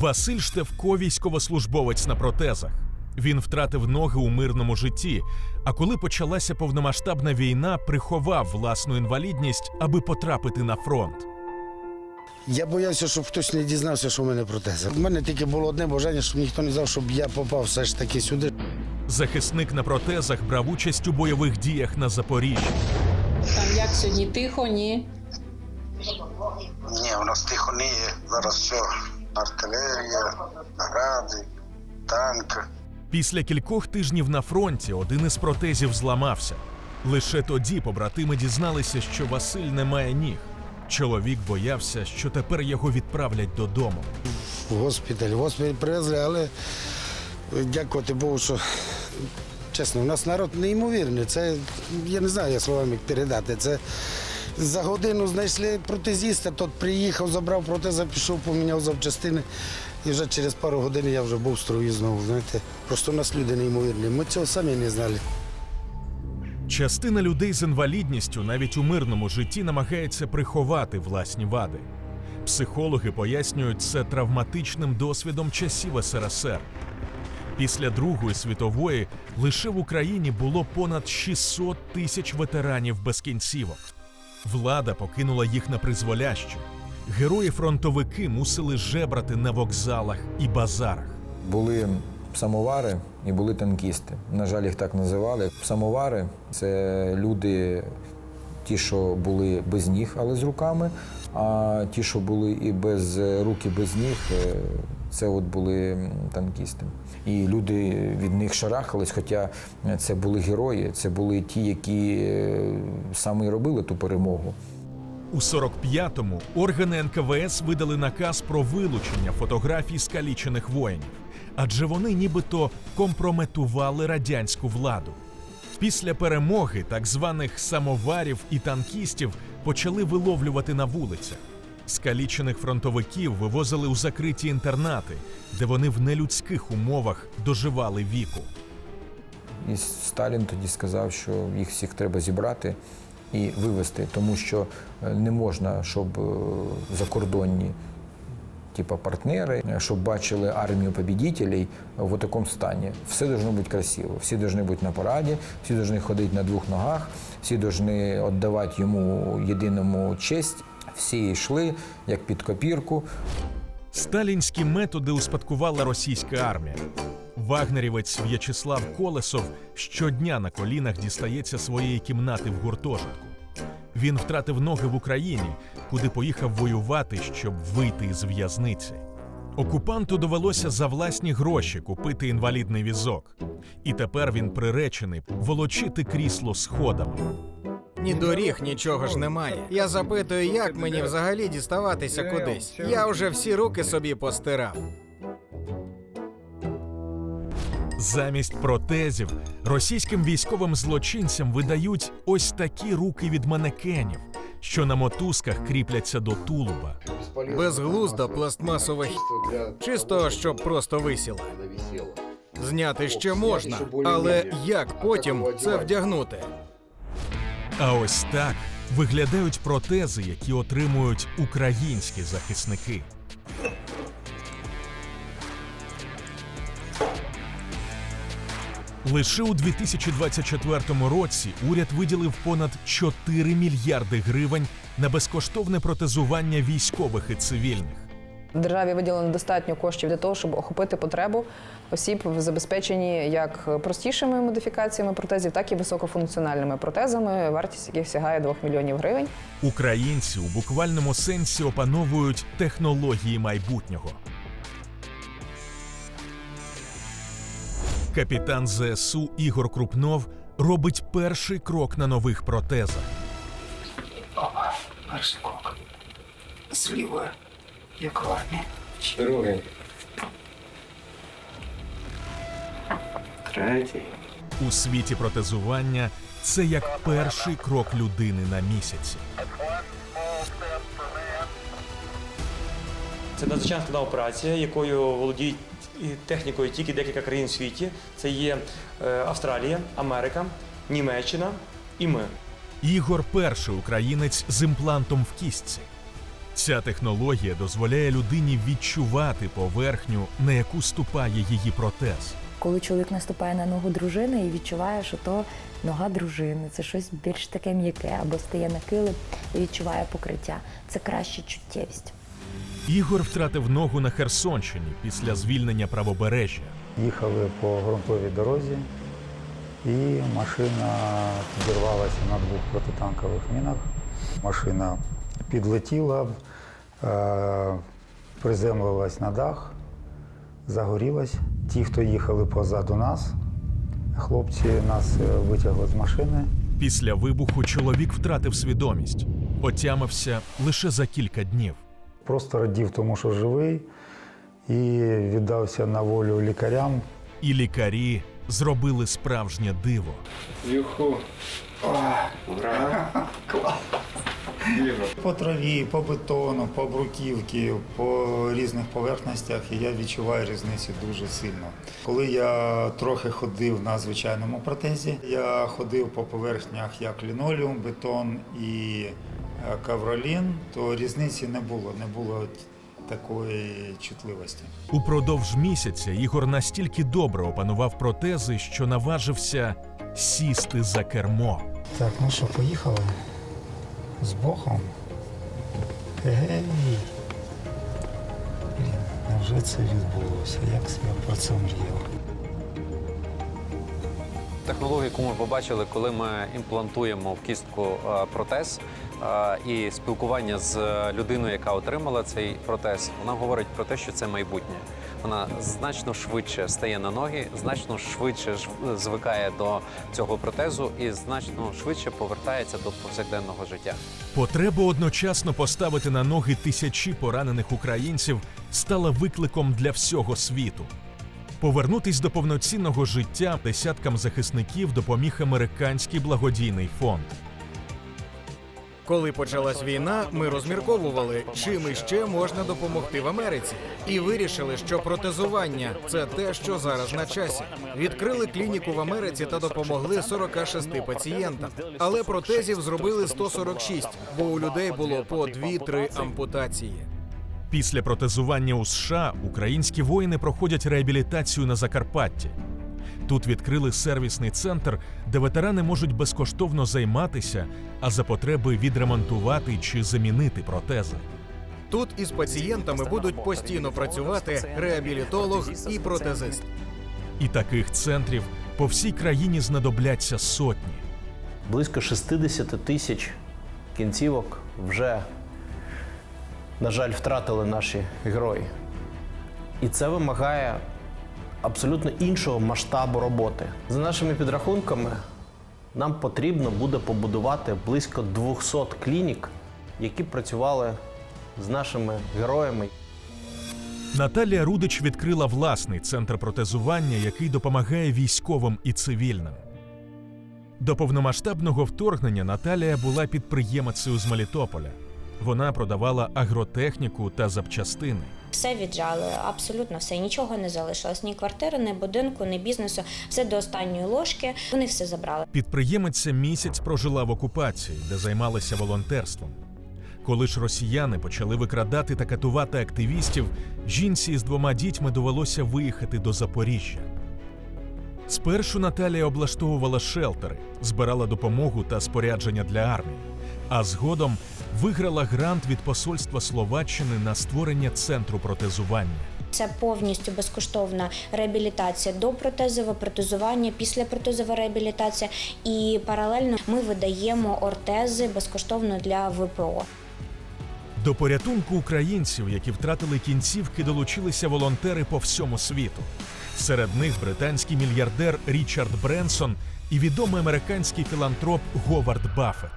Василь Штевко військовослужбовець на протезах. Він втратив ноги у мирному житті. А коли почалася повномасштабна війна, приховав власну інвалідність, аби потрапити на фронт. Я боявся, щоб хтось не дізнався, що в мене протези. У мене тільки було одне бажання, щоб ніхто не знав, щоб я попав все ж таки сюди. Захисник на протезах брав участь у бойових діях на Запоріжжі. Там як сьогодні тихо, ні. Ні, у нас тихо не є. Зараз все. Артилерія, гради, танк. Після кількох тижнів на фронті один із протезів зламався. Лише тоді побратими дізналися, що Василь не має ніг. Чоловік боявся, що тепер його відправлять додому. В госпіталь. В госпіталь привезли, але дякувати Богу, що чесно, у нас народ неймовірний. Це я не знаю, як словами передати. Це за годину знайшли протезіста, тот приїхав, забрав протеза, пішов, поміняв запчастини. І вже через пару годин я вже був в строї знову. Знаєте, просто у нас люди неймовірні. Ми цього самі не знали. Частина людей з інвалідністю навіть у мирному житті намагається приховати власні вади. Психологи пояснюють це травматичним досвідом часів СРСР. Після Другої світової лише в Україні було понад 600 тисяч ветеранів без кінцівок. Влада покинула їх на призволяще. Герої-фронтовики мусили жебрати на вокзалах і базарах. Були самовари і були танкісти. На жаль, їх так називали. Самовари це люди, ті, що були без ніг, але з руками, а ті, що були і без рук, і без ніг, е, це от були танкісти. І люди від них шарахались, хоча це були герої, це були ті, які е, саме і робили ту перемогу. У 45-му органи НКВС видали наказ про вилучення фотографій скалічених воїнів, адже вони нібито компрометували радянську владу. Після перемоги так званих самоварів і танкістів почали виловлювати на вулицях. Скалічених фронтовиків вивозили у закриті інтернати, де вони в нелюдських умовах доживали віку. І Сталін тоді сказав, що їх всіх треба зібрати і вивезти, тому що е, не можна, щоб е, закордонні типа партнери, е, щоб бачили армію побідітелей в такому стані. Все должно бути красиво, всі повинні бути на параді, всі повинні ходити на двох ногах, всі повинні віддавати йому єдиному честь. Всі йшли як під копірку. Сталінські методи успадкувала російська армія. Вагнерівець В'ячеслав Колесов щодня на колінах дістається своєї кімнати в гуртожитку. Він втратив ноги в Україні, куди поїхав воювати, щоб вийти з в'язниці. Окупанту довелося за власні гроші купити інвалідний візок. І тепер він приречений волочити крісло сходами. Ні доріг, нічого ж немає. Я запитую, як мені взагалі діставатися кудись. Я вже всі руки собі постирав. Замість протезів російським військовим злочинцям видають ось такі руки від манекенів, що на мотузках кріпляться до тулуба. Безглузда пластмасова х... чисто щоб просто висіла. Зняти ще можна, але як потім це вдягнути? А ось так виглядають протези, які отримують українські захисники. Лише у 2024 році уряд виділив понад 4 мільярди гривень на безкоштовне протезування військових і цивільних. Державі виділено достатньо коштів для того, щоб охопити потребу осіб в забезпеченні як простішими модифікаціями протезів, так і високофункціональними протезами, вартість яких сягає 2 мільйонів гривень. Українці у буквальному сенсі опановують технології майбутнього. Капітан ЗСУ Ігор Крупнов робить перший крок на нових протезах. Перший крок. Зліва, як в армії. Другий. Третій. У світі протезування це як перший крок людини на місяці. Це надзвичайно складна операція, якою володіють і технікою тільки декілька країн у світі. Це є е, Австралія, Америка, Німеччина і ми. Ігор перший українець з імплантом в кістці. Ця технологія дозволяє людині відчувати поверхню, на яку ступає її протез. Коли чоловік наступає на ногу дружини і відчуває, що то нога дружини, це щось більш таке м'яке, або стає на килим і відчуває покриття. Це краща чуттєвість. Ігор втратив ногу на Херсонщині після звільнення правобережжя. Їхали по ґрунтовій дорозі, і машина підірвалася на двох протитанкових мінах. Машина підлетіла, е, приземлилась на дах, загорілась. Ті, хто їхали позаду нас, хлопці нас е, витягли з машини. Після вибуху чоловік втратив свідомість, отямився лише за кілька днів. Просто радів тому, що живий, і віддався на волю лікарям. І лікарі зробили справжнє диво. По траві, по бетону, по бруківці, по різних поверхностях і я відчуваю різницю дуже сильно. Коли я трохи ходив на звичайному протезі, я ходив по поверхнях як лінолеум, бетон і кавролін, то різниці не було, не було такої чутливості. Упродовж місяця Ігор настільки добре опанував протези, що наважився сісти за кермо. Так, ну що, поїхали? З Богом. Гей. Блін, невже це відбулося? Як я про це мріяв? Технологію, яку ми побачили, коли ми імплантуємо в кістку е, протез е, і спілкування з людиною, яка отримала цей протез, вона говорить про те, що це майбутнє. Вона значно швидше стає на ноги, значно швидше звикає до цього протезу і значно швидше повертається до повсякденного життя. Потреба одночасно поставити на ноги тисячі поранених українців стала викликом для всього світу. Повернутись до повноцінного життя десяткам захисників допоміг американський благодійний фонд. Коли почалась війна, ми розмірковували, чим іще можна допомогти в Америці, і вирішили, що протезування це те, що зараз на часі. Відкрили клініку в Америці та допомогли 46 пацієнтам. Але протезів зробили 146, бо у людей було по 2-3 ампутації. Після протезування у США українські воїни проходять реабілітацію на Закарпатті. Тут відкрили сервісний центр, де ветерани можуть безкоштовно займатися, а за потреби відремонтувати чи замінити протези. Тут із пацієнтами будуть постійно працювати реабілітолог і протезист. І таких центрів по всій країні знадобляться сотні. Близько 60 тисяч кінцівок вже, на жаль, втратили наші герої. І це вимагає абсолютно іншого масштабу роботи. За нашими підрахунками, нам потрібно буде побудувати близько 200 клінік, які працювали з нашими героями. Наталія Рудич відкрила власний центр протезування, який допомагає військовим і цивільним. До повномасштабного вторгнення Наталія була підприємицею з Мелітополя. Вона продавала агротехніку та запчастини. Все віджали, абсолютно все. Нічого не залишилось. Ні квартири, ні будинку, ні бізнесу. Все до останньої ложки. Вони все забрали. Підприємиця місяць прожила в окупації, де займалася волонтерством. Коли ж росіяни почали викрадати та катувати активістів, жінці з двома дітьми довелося виїхати до Запоріжжя. Спершу Наталія облаштовувала шелтери, збирала допомогу та спорядження для армії, а згодом виграла грант від посольства Словаччини на створення центру протезування. Це повністю безкоштовна реабілітація до протезового протезування, після протезова реабілітація. І паралельно ми видаємо ортези безкоштовно для ВПО. До порятунку українців, які втратили кінцівки, долучилися волонтери по всьому світу. Серед них британський мільярдер Річард Бренсон і відомий американський філантроп Говард Баффет.